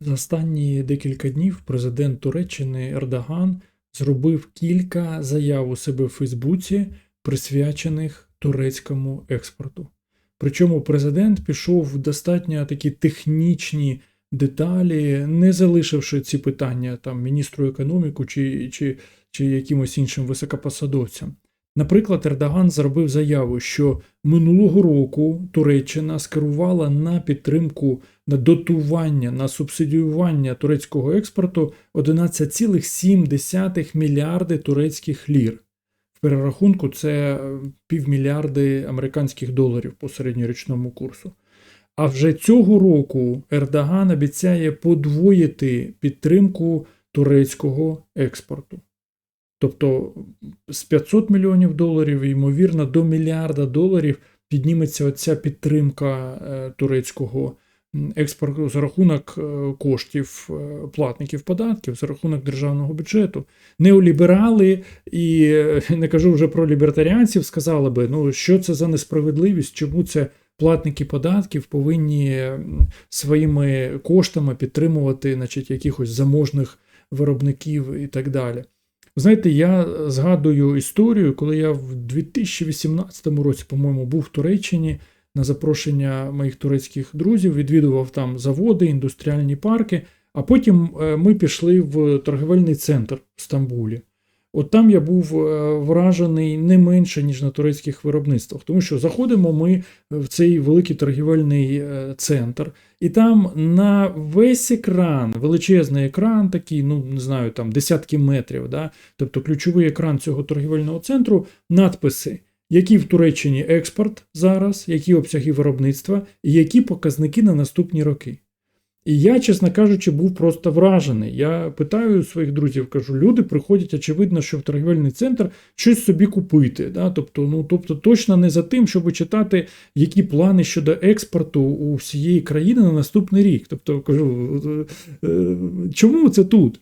За останні декілька днів президент Туреччини Ердоган зробив кілька заяв у себе в Фейсбуці, присвячених турецькому експорту. Причому президент пішов в достатньо такі технічні деталі, не залишивши ці питання там міністру економіку чи, чи, чи якимось іншим високопосадовцям. Наприклад, Ердоган зробив заяву, що минулого року Туреччина скерувала на підтримку на дотування на субсидіювання турецького експорту 11,7 мільярди турецьких лір. В перерахунку це півмільярди американських доларів по середньорічному курсу. А вже цього року Ердоган обіцяє подвоїти підтримку турецького експорту. Тобто з 500 мільйонів доларів, ймовірно, до мільярда доларів підніметься оця підтримка е, турецького експорту за рахунок е, коштів е, платників податків, за рахунок державного бюджету. Неоліберали, і не кажу вже про лібертаріанців, сказали би, ну що це за несправедливість, чому це платники податків повинні своїми коштами підтримувати значить, якихось заможних виробників і так далі. Знаєте, я згадую історію, коли я в 2018 році, по-моєму, був в Туреччині на запрошення моїх турецьких друзів, відвідував там заводи, індустріальні парки, а потім ми пішли в торговельний центр в Стамбулі. От там я був е, вражений не менше, ніж на турецьких виробництвах, тому що заходимо ми в цей великий торгівельний е, центр, і там на весь екран, величезний екран, такий, ну не знаю, там десятки метрів, да? тобто ключовий екран цього торгівельного центру, надписи. Який в Туреччині експорт зараз, які обсяги виробництва і які показники на наступні роки. І я, чесно кажучи, був просто вражений. Я питаю своїх друзів, кажу, люди приходять, очевидно, що в торгівельний центр щось собі купити. Да? Тобто, ну, тобто точно не за тим, щоб читати, які плани щодо експорту у всієї країни на наступний рік. Тобто, кажу, «Е, е, чому це тут?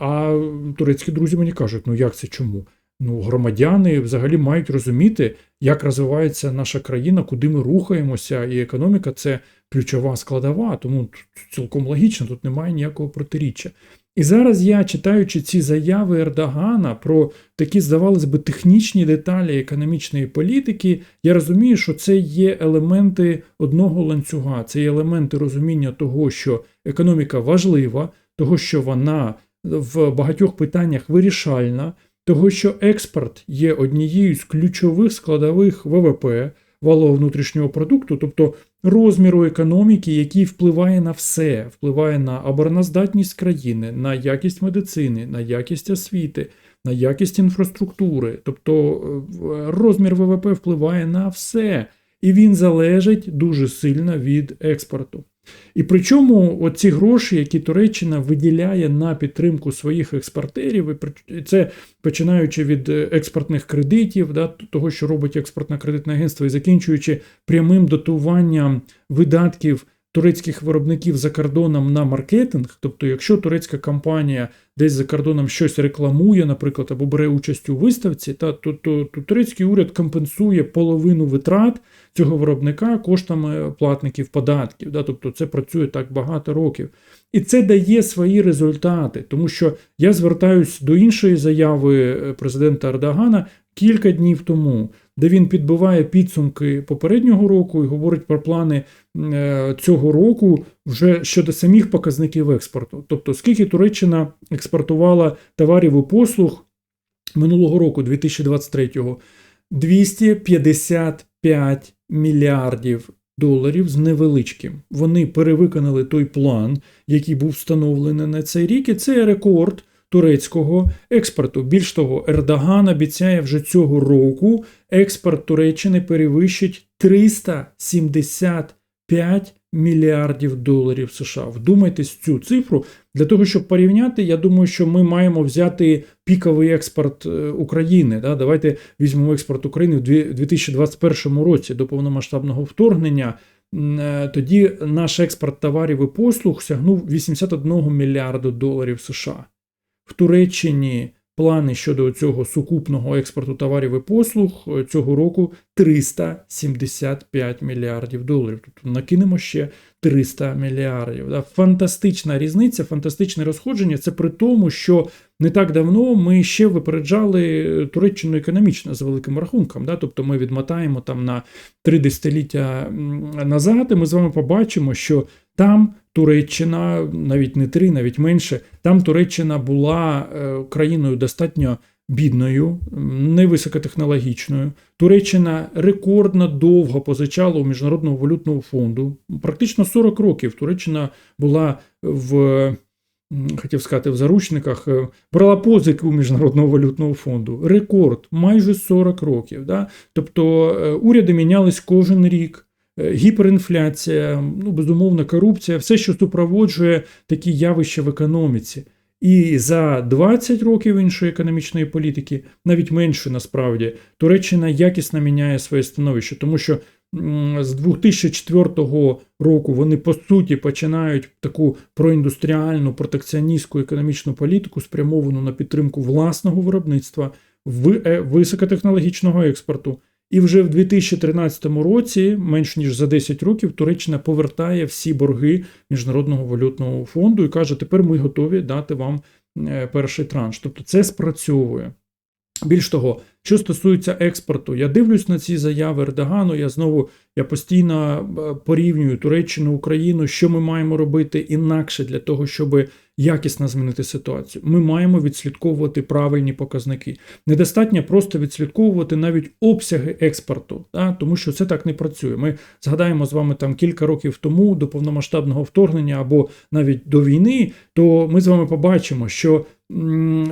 А турецькі друзі мені кажуть, ну як це чому? Ну, громадяни взагалі мають розуміти, як розвивається наша країна, куди ми рухаємося, і економіка це ключова складова, тому цілком логічно, тут немає ніякого протиріччя. І зараз я, читаючи ці заяви Ердогана про такі, здавалось би, технічні деталі економічної політики, я розумію, що це є елементи одного ланцюга, це є елементи розуміння того, що економіка важлива, того, що вона в багатьох питаннях вирішальна, того, що експорт є однією з ключових складових ВВП валового внутрішнього продукту, тобто розміру економіки, який впливає на все, впливає на обороноздатність країни, на якість медицини, на якість освіти, на якість інфраструктури. Тобто е, розмір ВВП впливає на все, і він залежить дуже сильно від експорту. І причому оці гроші, які Туреччина виділяє на підтримку своїх експортерів, і це починаючи від експортних кредитів, да, того, що робить експортне кредитне агентство, і закінчуючи прямим дотуванням видатків турецьких виробників за кордоном на маркетинг, тобто, якщо турецька компанія десь за кордоном щось рекламує, наприклад, або бере участь у виставці, та, то, то, то турецький уряд компенсує половину витрат цього виробника коштами платників податків. Да, Тобто це працює так багато років. І це дає свої результати, тому що я звертаюсь до іншої заяви е, президента Ердогана кілька днів тому де він підбиває підсумки попереднього року і говорить про плани е, цього року вже щодо самих показників експорту. Тобто, скільки Туреччина експортувала товарів і послуг минулого року, 2023-го, 255 мільярдів. Доларів з невеличким. Вони перевиконали той план, який був встановлений на цей рік, і це рекорд турецького експорту. Більш того, Ердоган обіцяє вже цього року експорт Туреччини перевищить 375 мільярдів доларів США. Вдумайтесь цю цифру. Для того, щоб порівняти, я думаю, що ми маємо взяти піковий експорт е, України. Да? Давайте візьмемо експорт України в 2021 році до повномасштабного вторгнення. Е, тоді наш експорт товарів і послуг сягнув 81 мільярду доларів США в Туреччині плани щодо цього сукупного експорту товарів і послуг е, цього року 375 мільярдів доларів. Тобто накинемо ще 300 мільярдів. Фантастична різниця, фантастичне розходження. Це при тому, що не так давно ми ще випереджали Туреччину економічно з великим рахунком. Да? Тобто ми відмотаємо там на три десятиліття назад, і ми з вами побачимо, що там Туреччина, навіть не три, навіть менше, там Туреччина була е, країною достатньо бідною, невисокотехнологічною. Туреччина рекордно довго позичала у Міжнародного валютного фонду. Практично 40 років Туреччина була в. Хотів сказати, в заручниках е, брала позики у Міжнародного валютного фонду. Рекорд майже 40 років. Да? Тобто е, уряди мінялись кожен рік. Е, Гіперінфляція, ну безумовно, корупція, все, що супроводжує такі явища в економіці. І за 20 років іншої економічної політики, навіть менше насправді, Туреччина якісно міняє своє становище, тому що з 2004 року вони по суті починають таку проіндустріальну протекціоністську економічну політику, спрямовану на підтримку власного виробництва, в- е, високотехнологічного експорту. І вже в 2013 році, менш ніж за 10 років, Туреччина повертає всі борги Міжнародного валютного фонду і каже: тепер ми готові дати вам е, перший транш. Тобто це спрацьовує. Більш того, що стосується експорту, я дивлюсь на ці заяви Ердогану. Я знову я постійно е, порівнюю Туреччину, Україну, що ми маємо робити інакше для того, щоб якісно змінити ситуацію. Ми маємо відслідковувати правильні показники. Недостатньо просто відслідковувати навіть обсяги експорту, да? тому що це так не працює. Ми згадаємо з вами там кілька років тому до повномасштабного вторгнення або навіть до війни, то ми з вами побачимо, що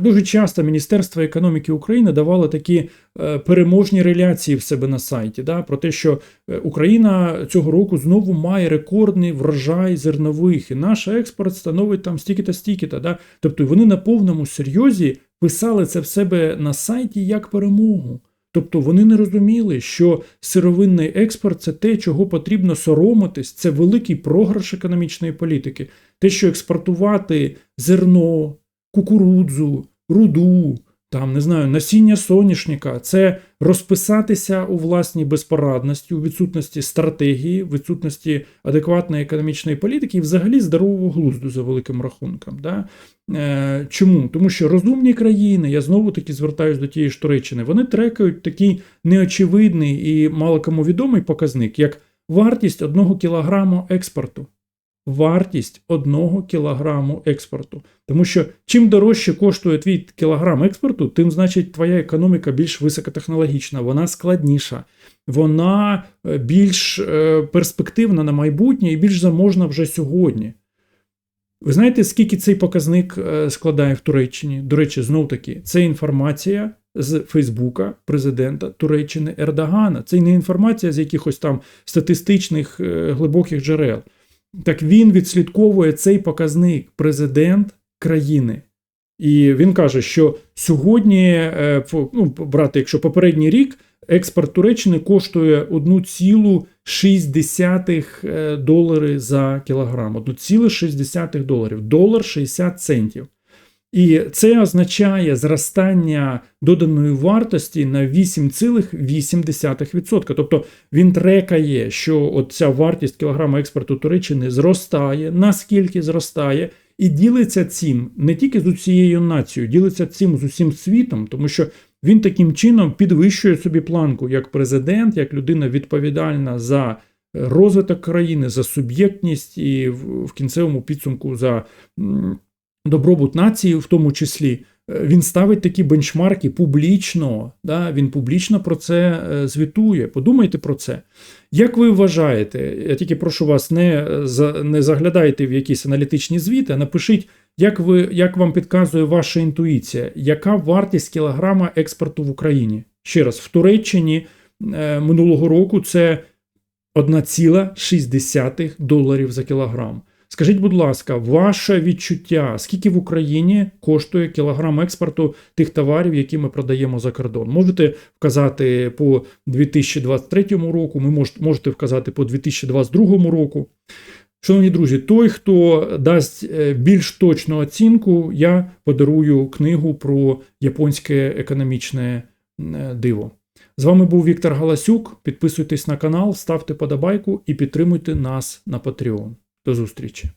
дуже часто Міністерство економіки України давало такі е, переможні реляції в себе на сайті, да? про те, що е, Україна цього року знову має рекордний врожай зернових, і наш експорт становить там стільки-то, стільки-то. Да? Тобто вони на повному серйозі писали це в себе на сайті як перемогу. Тобто вони не розуміли, що сировинний експорт це те, чого потрібно соромитись, це великий програш економічної політики. Те, що експортувати зерно, кукурудзу, руду, там не знаю, насіння соняшника, це розписатися у власній безпорадності, у відсутності стратегії, в відсутності адекватної економічної політики і взагалі здорового глузду за великим рахунком. Да? Е, чому? Тому що розумні країни, я знову таки звертаюся до тієї ж Туреччини, вони трекають такий неочевидний і мало кому відомий показник, як вартість одного кілограму експорту. Вартість одного кілограму експорту. Тому що чим дорожче коштує твій кілограм експорту, тим значить твоя економіка більш високотехнологічна, вона складніша, вона е, більш е, перспективна на майбутнє і більш заможна вже сьогодні. Ви знаєте, скільки цей показник е, складає в Туреччині? До речі, знов таки, це інформація з Фейсбука президента Туреччини Ердогана. Це не інформація з якихось там статистичних глибоких джерел. Так він відслідковує цей показник президент країни. І він каже, що сьогодні, е, ну, брати, якщо попередній рік, експорт Туреччини коштує 1,6 е, долари за кілограм. 1,6 доларів. Долар 60 центів. І це означає зростання доданої вартості на 8,8%. Тобто він трекає, що от ця вартість кілограма експорту Туреччини зростає, наскільки зростає, і ділиться цим не тільки з усією нацією, ділиться цим з усім світом, тому що він таким чином підвищує собі планку як президент, як людина відповідальна за розвиток країни, за суб'єктність і в кінцевому підсумку за добробут нації, в тому числі. Е, Він ставить такі бенчмарки публічно, да, він публічно про це е, звітує. Подумайте про це. Як ви вважаєте, я тільки прошу вас, не, е, не заглядайте в якісь аналітичні звіти, а напишіть, як, ви, як вам підказує ваша інтуїція, яка вартість кілограма експорту в Україні? Ще раз, в Туреччині минулого року це 1,6 доларів за кілограм. Скажіть, будь ласка, ваше відчуття, скільки в Україні коштує кілограм експорту тих товарів, які ми продаємо за кордон? Можете вказати по 2023 року, ми мож- можете вказати по 2022 року. Шановні друзі, той, хто дасть е, більш точну оцінку, я подарую книгу про японське економічне диво. З вами був Віктор Галасюк. Підписуйтесь на канал, ставте подобайку і підтримуйте нас на Patreon. До зустрічі!